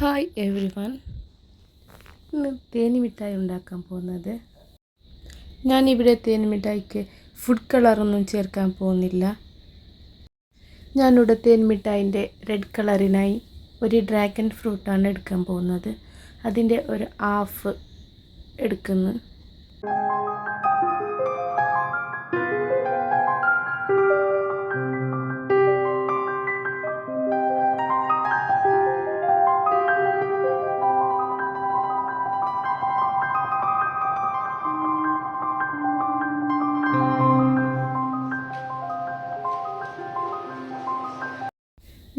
Hi every one ഇന്ന് തേനി മിഠായി ഉണ്ടാക്കാൻ പോകുന്നത്. ഞാനിവിടെ തേനി മിഠായിക്ക് ഫുഡ് കളറൊന്നും ചേർക്കാൻ പോകുന്നില്ല. ഞാനിവിടെ തേൻ മിഠായിന്റെ റെഡ് കളറിനായി ഒരു ഡ്രാഗൺ ഫ്രൂട്ടാണ് എടുക്കാൻ പോകുന്നത്. അതിന്റെ ഒരു ഹാഫ് എടുക്കുന്നു.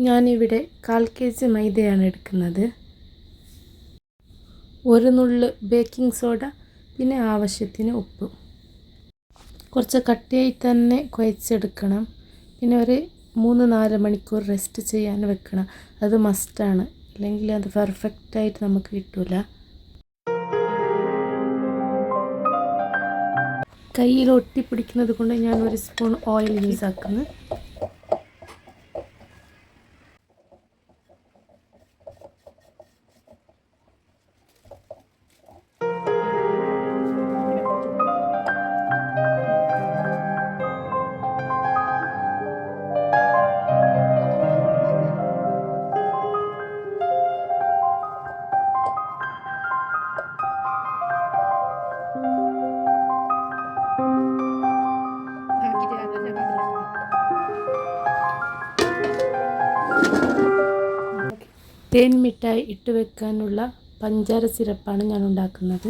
ഞാനിവിടെ കാൽ കെ ജി മൈദയാണ് എടുക്കുന്നത്. ഒരു നുള്ള് ബേക്കിംഗ് സോഡ പിന്നെ ആവശ്യത്തിന് ഉപ്പ്. കുറച്ച് കട്ടിയായി തന്നെ കുഴച്ചെടുക്കണം. പിന്നെ ഒരു മൂന്ന് നാല് മണിക്കൂർ റെസ്റ്റ് ചെയ്യാൻ വെക്കണം. അത് മസ്റ്റാണ് അല്ലെങ്കിൽ അത് പെർഫെക്റ്റായിട്ട് നമുക്ക് കിട്ടില്ല കയ്യിൽ ഒട്ടിപ്പിടിക്കുന്നത് കൊണ്ട് ഞാൻ ഒരു സ്പൂൺ ഓയിൽ യൂസ് ആക്കുന്നു. തേൻ മിഠായി ഇട്ട് വെക്കാനുള്ള പഞ്ചാര സിറപ്പാണ് ഞാൻ ഉണ്ടാക്കുന്നത്.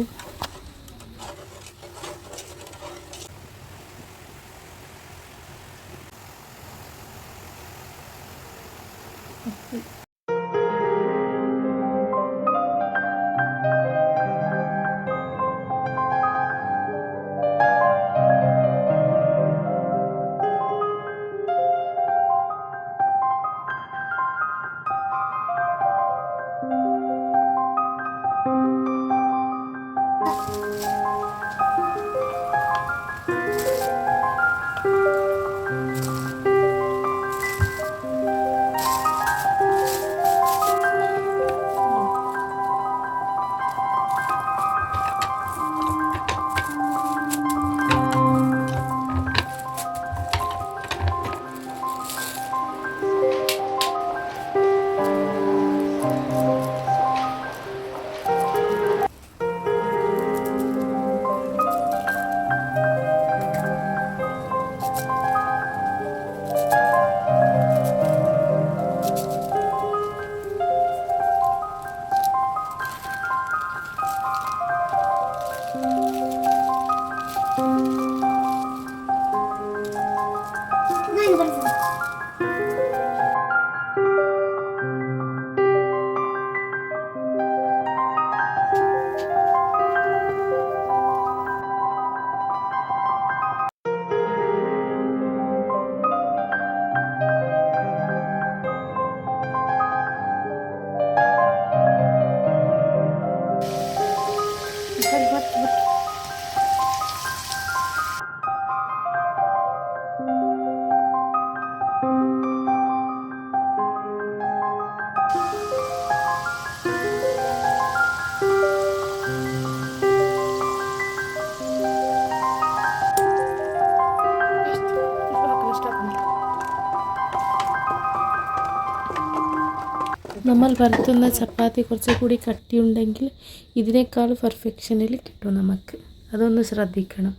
നമ്മൾ പരത്തുന്ന ചപ്പാത്തി കുറച്ചുകൂടി കട്ടിയുണ്ടെങ്കിൽ ഇതിനേക്കാൾ പെർഫെക്ഷനിൽ കിട്ടും നമുക്ക്. അതൊന്ന് ശ്രദ്ധിക്കണം.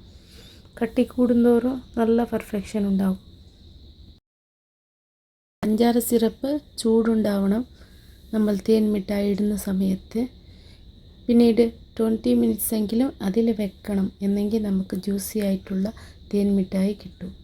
കട്ടി കൂടുന്തോറും നല്ല പെർഫെക്ഷൻ ഉണ്ടാവും. പഞ്ചാര സിറപ്പ് ചൂടുണ്ടാവണം. നമ്മൾ തേൻ മിഠായി ഇടുന്ന സമയത്ത്. പിന്നീട് ട്വന്റി മിനിറ്റ്സ് എങ്കിലും അതിൽ വെക്കണം. എന്നെങ്കിൽ നമുക്ക് ജ്യൂസി ആയിട്ടുള്ള തേൻ മിഠായി കിട്ടും.